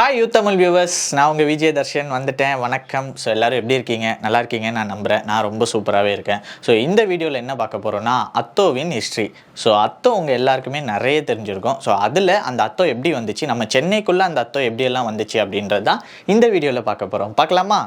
Hi you Tamil viewers நான் உங்கள் விஜய தர்ஷன் வந்துட்டேன். வணக்கம். ஸோ எல்லோரும் எப்படி இருக்கீங்க? நல்லா இருக்கீங்க நான் நம்புகிறேன் நான் ரொம்ப சூப்பராகவே இருக்கேன். ஸோ இந்த வீடியோவில் என்ன பார்க்க போகிறோன்னா அத்தோவின் ஹிஸ்ட்ரி ஸோ அத்தோ உங்கள் எல்லாருக்குமே நிறைய தெரிஞ்சிருக்கும். ஸோ அதில் அந்த அத்தோ எப்படி வந்துச்சு? நம்ம சென்னைக்குள்ளே அந்த அத்தோ எப்படியெல்லாம் வந்துச்சு அப்படின்றது தான் இந்த வீடியோவில் பார்க்க போகிறோம் பார்க்கலாமா?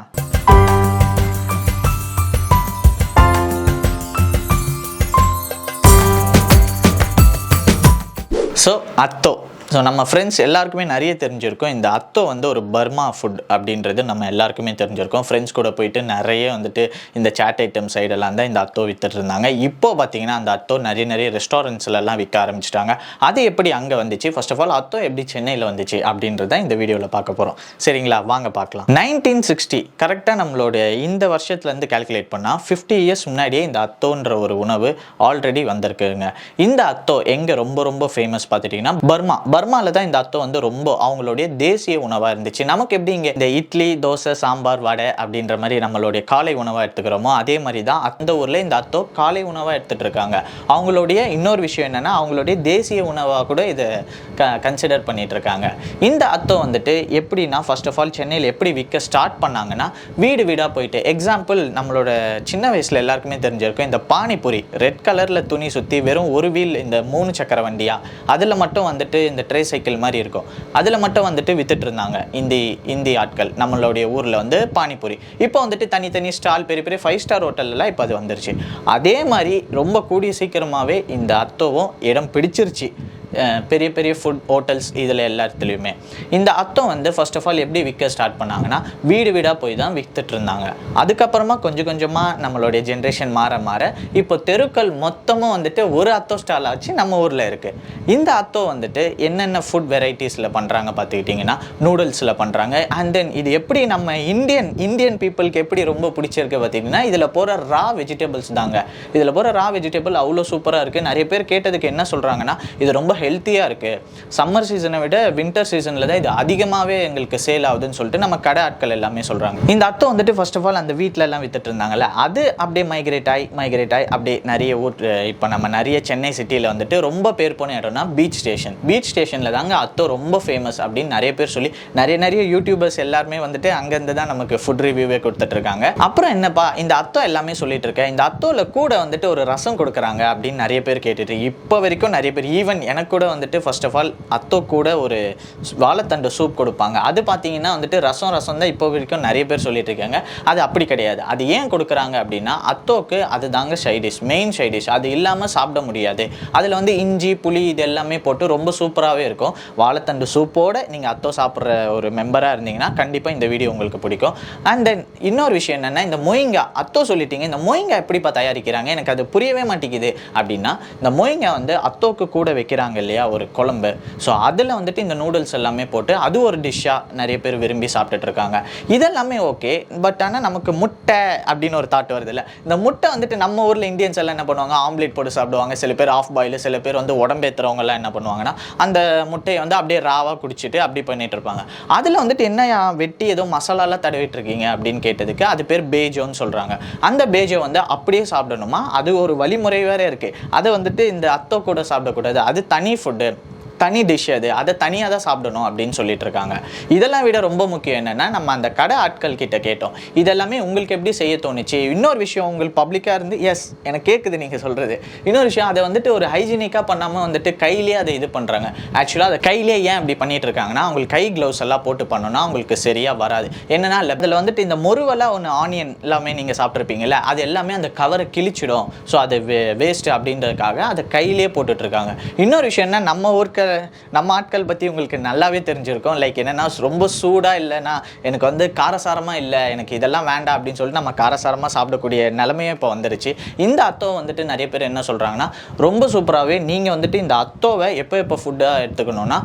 ஸோ அத்தோ. ஸோ நம்ம ஃப்ரெண்ட்ஸ் எல்லாருக்குமே நிறைய தெரிஞ்சிருக்கும். இந்த அத்தோ வந்து ஒரு பர்மா ஃபுட் அப்படின்றது நம்ம எல்லாருக்குமே தெரிஞ்சிருக்கோம். ஃப்ரெண்ட்ஸ் கூட போயிட்டு நிறைய வந்துட்டு இந்த சாட் ஐட்டம் சைடெல்லாம் தான் இந்த அத்தோ வித்துட்டு இருந்தாங்க. இப்போ பார்த்தீங்கன்னா அந்த அத்தோ நிறைய நிறைய ரெஸ்டாரண்ட்ஸ்லலாம் விற்க ஆரம்பிச்சிட்டாங்க. அது எப்படி அங்கே வந்துச்சு? ஃபர்ஸ்ட் ஆஃப் ஆல் அத்தோ எப்படி சென்னையில் வந்துச்சு அப்படின்றத இந்த வீடியோவில் பார்க்க போகிறோம் சரிங்களா? வாங்க பார்க்கலாம். நைன்டீன் சிக்ஸ்டி கரெக்டாக நம்மளோட இந்த வருஷத்துலேருந்து கால்குலேட் பண்ணால் ஃபிஃப்டி இயர்ஸ் முன்னாடியே இந்த அத்தோன்ற ஒரு உணவு ஆல்ரெடி வந்திருக்குங்க. இந்த அத்தோ எங்கே ரொம்ப ரொம்ப ஃபேமஸ் பார்த்துட்டிங்கன்னா பர்மா பர்மாவில் தான் இந்த அத்தம் வந்து ரொம்ப அவங்களுடைய தேசிய உணவாக இருந்துச்சு. நமக்கு எப்படி இங்கே இந்த இட்லி தோசை சாம்பார் வடை அப்படின்ற மாதிரி நம்மளுடைய காலை உணவாக எடுத்துக்கிறோமோ அதே மாதிரி தான் அந்த ஊரில் இந்த அத்தோ காலை உணவாக எடுத்துகிட்டு இருக்காங்க. அவங்களுடைய இன்னொரு விஷயம் என்னென்னா அவங்களுடைய தேசிய உணவாக கூட இதை க கன்சிடர் பண்ணிட்டு இருக்காங்க. இந்த அத்தோ வந்துட்டு எப்படின்னா ஃபர்ஸ்ட் ஆஃப் ஆல் சென்னையில் எப்படி விற்க ஸ்டார்ட் பண்ணாங்கன்னா வீடு வீடாக போயிட்டு எக்ஸாம்பிள் நம்மளோட சின்ன வயசில் எல்லாருக்குமே தெரிஞ்சிருக்கும் இந்த பானிபூரி ரெட் கலரில் துணி சுற்றி வெறும் ஒரு வீல் இந்த மூணு சக்கர வண்டியா? அதில் மட்டும் வந்துட்டு இந்த ட்ரே சைக்கிள் மாதிரி இருக்கும். அதில் மட்டும் வந்துட்டு வித்துட்டு இருந்தாங்க. இந்தி இந்தி ஆட்கள். நம்மளுடைய ஊரில் வந்து பானிபூரி. இப்போ வந்துட்டு தனித்தனி ஸ்டால் பெரிய பெரிய ஃபைவ் ஸ்டார் ஹோட்டல்லாம் இப்போ அது வந்துருச்சு. அதே மாதிரி ரொம்ப கூடிய சீக்கிரமாகவே இந்த அத்தோவும் இடம் பிடிச்சிருச்சு. பெரிய பெரிய ஃபுட் ஹோட்டல்ஸ் இதில் எல்லாத்துலேயுமே. இந்த அத்தம் வந்து ஃபர்ஸ்ட் ஆஃப் ஆல் எப்படி விற்க ஸ்டார்ட் பண்ணாங்கன்னா வீடு வீடாக போய் தான் விற்றுட்டு இருந்தாங்க. அதுக்கப்புறமா கொஞ்சம் கொஞ்சமாக நம்மளுடைய ஜென்ரேஷன் மாற மாற இப்போ தெருக்கள் மொத்தமும் வந்துட்டு ஒரு அத்தோ ஸ்டால் ஆச்சு நம்ம ஊரில் இருக்குது இந்த அத்தோ வந்துட்டு என்னென்ன ஃபுட் வெரைட்டிஸில் பண்ணுறாங்க பார்த்துக்கிட்டிங்கன்னா நூடுல்ஸில் பண்ணுறாங்க அண்ட் தென் இது எப்படி நம்ம இந்தியன் இந்தியன் பீப்புளுக்கு எப்படி ரொம்ப பிடிச்சிருக்கு பார்த்தீங்கன்னா இதில் போகிற ரா வெஜிடபிள்ஸ் தாங்க. இதில் போகிற ரா வெஜிடபிள் அவ்வளோ சூப்பராக இருக்குது நிறைய பேர் கேட்டதுக்கு என்ன சொல்கிறாங்கன்னா இது ரொம்ப ஹெல்த்தியாக இருக்குது சம்மர் சீசனை விட வின்டர் சீசனில் தான் இது அதிகமாகவே எங்களுக்கு சேல் ஆகுதுன்னு சொல்லிட்டு நம்ம கடை ஆட்கள் எல்லாமே சொல்கிறாங்க இந்த அத்தை வந்துட்டு ஃபர்ஸ்ட் ஆஃப் ஆல் அந்த வீட்டில எல்லாம் வித்துட்டு இருந்தாங்கல்ல அது அப்படியே மைக்ரேட் ஆகி மைக்ரேட் ஆகி அப்படியே நிறைய ஊர் இப்போ நம்ம நிறைய சென்னை சிட்டியில் வந்துட்டு ரொம்ப பேர் போன இடம்னா பீச் ஸ்டேஷன் பீச் ஸ்டேஷனில் தாங்க அத்தோ ரொம்ப ஃபேமஸ் அப்படின்னு நிறைய பேர் சொல்லி நிறைய நிறைய யூடியூபர்ஸ் எல்லாருமே வந்துட்டு அங்கேருந்து தான் நமக்கு ஃபுட் ரிவ்யூவே கொடுத்துட்டு இருக்காங்க. அப்புறம் என்னப்பா இந்த அத்தோ எல்லாமே சொல்லிட்டு இருக்கேன். இந்த அத்தோவில் கூட வந்துட்டு ஒரு ரசம் கொடுக்குறாங்க அப்படின்னு நிறைய பேர் கேட்டுட்டு இப்போ வரைக்கும் நிறைய பேர் ஈவன் எனக்கு கூட வந்துட்டு ஃபர்ஸ்ட் ஆஃப் ஆல் அத்தோ கூட ஒரு வாழைத்தண்டு சூப் கொடுப்பாங்க. அது பார்த்தீங்கன்னா வந்துட்டு ரசம் ரசம் தான் இப்போ வரைக்கும் நிறைய பேர் சொல்லிட்டு இருக்காங்க. அது அப்படி கிடையாது. அது ஏன் கொடுக்குறாங்க அப்படின்னா அத்தோக்கு அது தாங்க சைடிஷ் மெயின் சைடிஷ் அது இல்லாமல் சாப்பிட முடியாது. அதில் வந்து இஞ்சி புளி இது எல்லாமே போட்டு ரொம்ப சூப்பராகவே இருக்கும். வாழைத்தண்டு சூப்போடு நீங்கள் அத்தோ சாப்பிட்ற ஒரு மெம்பராக இருந்தீங்கன்னா கண்டிப்பாக இந்த வீடியோ உங்களுக்கு பிடிக்கும். அண்ட் தென் இன்னொரு விஷயம் என்னென்னா இந்த மொயிங்கா அத்தோ சொல்லிட்டீங்க. இந்த மொயிங்கா எப்படிப்பா தயாரிக்கிறாங்க? எனக்கு அது புரியவே மாட்டேங்குது. அப்படின்னா இந்த மொயிங்கா வந்து அத்தோக்கு கூட வைக்கிறாங்க இல்லையா ஒரு குழம்பு. ஸோ அதில் வந்துட்டு இந்த நூடுல்ஸ் எல்லாமே போட்டு அது ஒரு டிஷ்ஷாக நிறைய பேர் விரும்பி சாப்பிட்டுட்டு இருக்காங்க. இதெல்லாமே ஓகே பட் ஆனால் நமக்கு முட்டை அப்படின்னு ஒரு தாட் வருது இல்லை? இந்த முட்டை வந்துட்டு நம்ம ஊரில் இந்தியன்ஸ் எல்லாம் என்ன பண்ணுவாங்க? ஆம்லேட் போட்டு சாப்பிடுவாங்க. சில பேர் ஆஃப் பாயில் சில பேர் வந்து உடம்பேத்துறவங்க எல்லாம் என்ன பண்ணுவாங்கன்னா அந்த முட்டையை வந்து அப்படியே ராவாக குடிச்சிட்டு அப்படி பண்ணிட்டு இருப்பாங்க. அதில் வந்துட்டு என்ன வெட்டி ஏதோ மசாலாலாம் தடவிட்டு இருக்கீங்க அப்படின்னு கேட்டதுக்கு அது பேர் பேஜோன்னு சொல்கிறாங்க அந்த பேஜோ வந்து அப்படியே சாப்பிடணுமா? அது ஒரு வழிமுறை வேற இருக்குது அதை வந்துட்டு இந்த அத்தோ கூட சாப்பிடக்கூடாது. அது தனி ஃபுட்டு தனி டிஷ் அது. அதை தனியாக தான் சாப்பிடணும் அப்படின்னு சொல்லிட்டு இருக்காங்க. இதெல்லாம் விட ரொம்ப முக்கியம் என்னென்னா நம்ம அந்த கடை ஆட்கள் கிட்ட கேட்டோம். இதெல்லாமே உங்களுக்கு எப்படி செய்ய தோணுச்சு? இன்னொரு விஷயம் உங்களுக்கு பப்ளிக்காக இருந்து எஸ் எனக்கு கேட்குது நீங்கள் சொல்கிறது இன்னொரு விஷயம் அதை வந்துட்டு ஒரு ஹைஜீனிக்காக பண்ணாமல் வந்துட்டு கையிலே அதை இது பண்ணுறாங்க ஆக்சுவலாக அதை கையிலே ஏன் அப்படி பண்ணிட்டு இருக்காங்கன்னா அவங்களுக்கு கை க்ளவுஸ் எல்லாம் போட்டு பண்ணோன்னா அவங்களுக்கு சரியாக வராது. என்னன்னா அதில் வந்துட்டு இந்த முருவலாக ஒன்று ஆனியன் எல்லாமே நீங்கள் சாப்பிட்ருப்பீங்கல்ல அது எல்லாமே அந்த கவரை கிழிச்சிடும். ஸோ அது வே வேஸ்ட்டு அப்படின்றதுக்காக அதை கையிலே போட்டுட்ருக்காங்க இன்னொரு விஷயம் என்ன நம்ம ஊருக்கு நம்ம ஆட்கள் பற்றி உங்களுக்கு நல்லாவே தெரிஞ்சிருக்கும். லைக் என்னென்னா ரொம்ப சூடாக இல்லைன்னா எனக்கு வந்து காரசாரமாக இல்லை எனக்கு இதெல்லாம் வேண்டாம் அப்படின்னு சொல்லிட்டு நம்ம காரசாரமாக சாப்பிடக்கூடிய நிலைமையே இப்போ வந்துருச்சு. இந்த அத்தோவை வந்துட்டு நிறைய பேர் என்ன சொல்கிறாங்கன்னா ரொம்ப சூப்பராகவே நீங்கள் வந்துட்டு இந்த அத்தோவை எப்போ எப்போ ஃபுட்டாக எடுத்துக்கணும்னா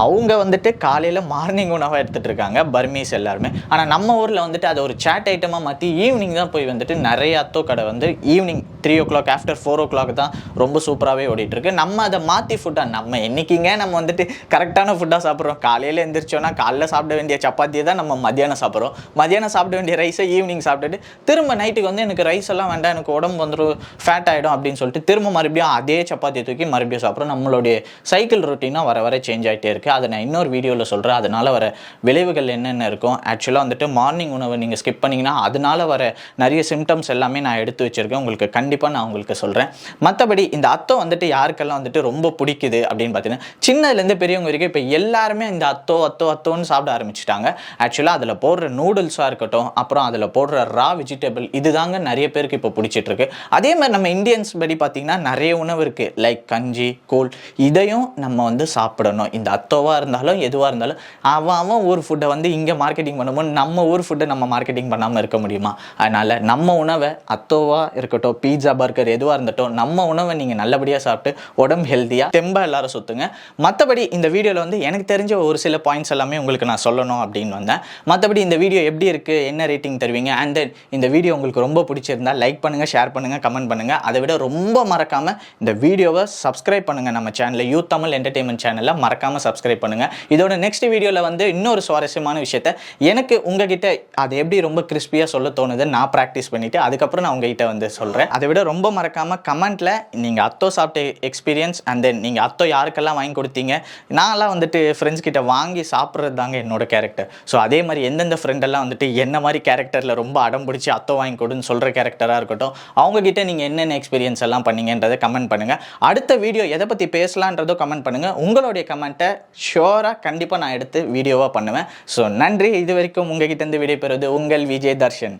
அவங்க வந்துட்டு காலையில் மார்னிங் உணவாக எடுத்துகிட்டு இருக்காங்க பர்மீஸ் எல்லாருமே. ஆனால் நம்ம ஊரில் வந்துட்டு அதை ஒரு சேட் ஐட்டமாக மாற்றி ஈவினிங் தான் போய் வந்துட்டு நிறைய அத்தோ கடை வந்து evening three o'clock after four o'clock தான் ரொம்ப சூப்பராகவே ஓடிட்டுருக்கு நம்ம அதை மாற்றி ஃபுட்டாக நம்ம என்றைக்கிங்க நம்ம வந்துட்டு கரெக்டான ஃபுட்டாக சாப்பிட்றோம்? காலையில் எந்திரிச்சோன்னா காலைல சாப்பிட வேண்டிய சப்பாத்தியை தான் நம்ம மதியானம் சாப்பிட்றோம். மதியானம் சாப்பிட வேண்டிய ரைஸை ஈவினிங் சாப்பிட்டுட்டு திரும்ப நைட்டுக்கு வந்து எனக்கு ரைஸ் எல்லாம் வேண்டாம் எனக்கு உடம்பு வந்துடும் ஃபேட் ஆகிடும் அப்படின்னு சொல்லிட்டு திரும்ப மறுபடியும் அதே சப்பாத்தியை தூக்கி மறுபடியும் சாப்பிட்றோம். நம்மளுடைய சைக்கிள் ரொட்டீனாக வர வர சேஞ்ச் ஆகிட்டே இருக்குது அதை நான் இன்னொரு வீடியோவில் சொல்கிறேன் அதனால் வர விளைவுகள் என்னென்ன இருக்கும்? ஆக்சுவலாக வந்துட்டு மார்னிங் உணவை நீங்கள் ஸ்கிப் பண்ணிங்கன்னா அதனால் வர நிறைய சிம்டம்ஸ் எல்லாமே நான் எடுத்து வச்சுருக்கேன். உங்களுக்கு கண்டிப்பாக நான் உங்களுக்கு சொல்கிறேன் மற்றபடி இந்த அத்தோ வந்துட்டு யாருக்கெல்லாம் வந்துட்டு ரொம்ப பிடிக்குது அப்படின்னு பார்த்தீங்கன்னா சின்னதுலேருந்து பெரியவங்க வரைக்கும் இப்போ எல்லாருமே இந்த அத்தோ அத்தோ அத்தோன்னு சாப்பிட ஆரம்பிச்சிட்டாங்க. ஆக்சுவலாக அதில் போடுற நூடுல்ஸாக இருக்கட்டும் அப்புறம் அதில் போடுற ரா வெஜிடபிள் இதுதாங்க நிறைய பேருக்கு இப்போ பிடிச்சிட்ருக்கு அதே மாதிரி நம்ம இந்தியன்ஸ் படி பார்த்தீங்கன்னா நிறைய உணவு இருக்குது லைக் கஞ்சி கூழ் இதையும் நம்ம வந்து சாப்பிடணும். இந்த மத்தோவாக இருந்தாலும் எதுவாக இருந்தாலும் அவன் அவன் ஊர் ஃபுட்டை வந்து இங்கே மார்க்கெட்டிங் பண்ணும்போது நம்ம ஊர் ஃபுட்டை நம்ம மார்க்கெட்டிங் பண்ணாமல் இருக்க முடியுமா? அதனால் நம்ம உணவை அத்தோவாக இருக்கட்டும் பீட்சா பர்கர் எதுவாக இருந்தட்டும் நம்ம உணவை நீங்கள் நல்லபடியாக சாப்பிட்டு உடம்பு ஹெல்த்தியாக தெம்பா எல்லாரும் சுற்றுங்க மற்றபடி இந்த வீடியோவில் வந்து எனக்கு தெரிஞ்ச ஒரு சில பாயிண்ட்ஸ் எல்லாமே உங்களுக்கு நான் சொல்லணும் அப்படின்னு வந்தேன். மற்றபடி இந்த வீடியோ எப்படி இருக்குது என்ன ரேட்டிங் தருவீங்க அண்ட் தென் இந்த வீடியோ உங்களுக்கு ரொம்ப பிடிச்சிருந்தா லைக் பண்ணுங்கள் ஷேர் பண்ணுங்கள் கமெண்ட் பண்ணுங்கள் அதை விட ரொம்ப மறக்காமல் இந்த வீடியோவை சப்ஸ்கிரைப் பண்ணுங்கள் நம்ம சேனலில் யூத் தமிழ் என்டர்டெயின்மெண்ட் சேனலில் மறக்காமல் சப்ஸ்கிரைப் பண்ணுங்கள் இதோட நெக்ஸ்ட் வீடியோவில் வந்து இன்னொரு சுவாரஸ்யமான விஷயத்த எனக்கு உங்ககிட்ட அது எப்படி ரொம்ப கிறிஸ்பியாக சொல்ல தோணுது நான் ப்ராக்டிஸ் பண்ணிவிட்டு அதுக்கப்புறம் நான் உங்ககிட்ட வந்து சொல்கிறேன் அதை விட ரொம்ப மறக்காமல் கமெண்ட்டில் நீங்கள் அத்தோ சாப்பிட்ட எக்ஸ்பீரியன்ஸ் அண்ட் தென் நீங்கள் அத்தோ யாருக்கெல்லாம் வாங்கி கொடுத்தீங்க நான்லாம் வந்துட்டு ஃப்ரெண்ட்ஸ் கிட்ட வாங்கி சாப்பிட்றது தாங்க என்னோட கேரக்டர் ஸோ அதே மாதிரி எந்தெந்த ஃப்ரெண்டெல்லாம் வந்துட்டு என்ன மாதிரி கேரக்டரில் ரொம்ப அடம் பிடிச்சி அத்தோ வாங்கி கொடுன்னு சொல்கிற கேரக்டராக இருக்கட்டும் அவங்கக்கிட்ட நீங்கள் என்னென்ன எக்ஸ்பீரியன்ஸ் எல்லாம் பண்ணீங்கன்றதை கமெண்ட் பண்ணுங்கள் அடுத்த வீடியோ எதை பற்றி பேசலான்றதோ கமெண்ட் பண்ணுங்கள் உங்களுடைய கமெண்ட்டை ஷோராக கண்டிப்பாக நான் எடுத்து வீடியோவாக பண்ணுவேன். ஸோ நன்றி. இது வரைக்கும் உங்ககிட்ட இருந்து விடைபெறுவது உங்கள் விஜய் தர்ஷன்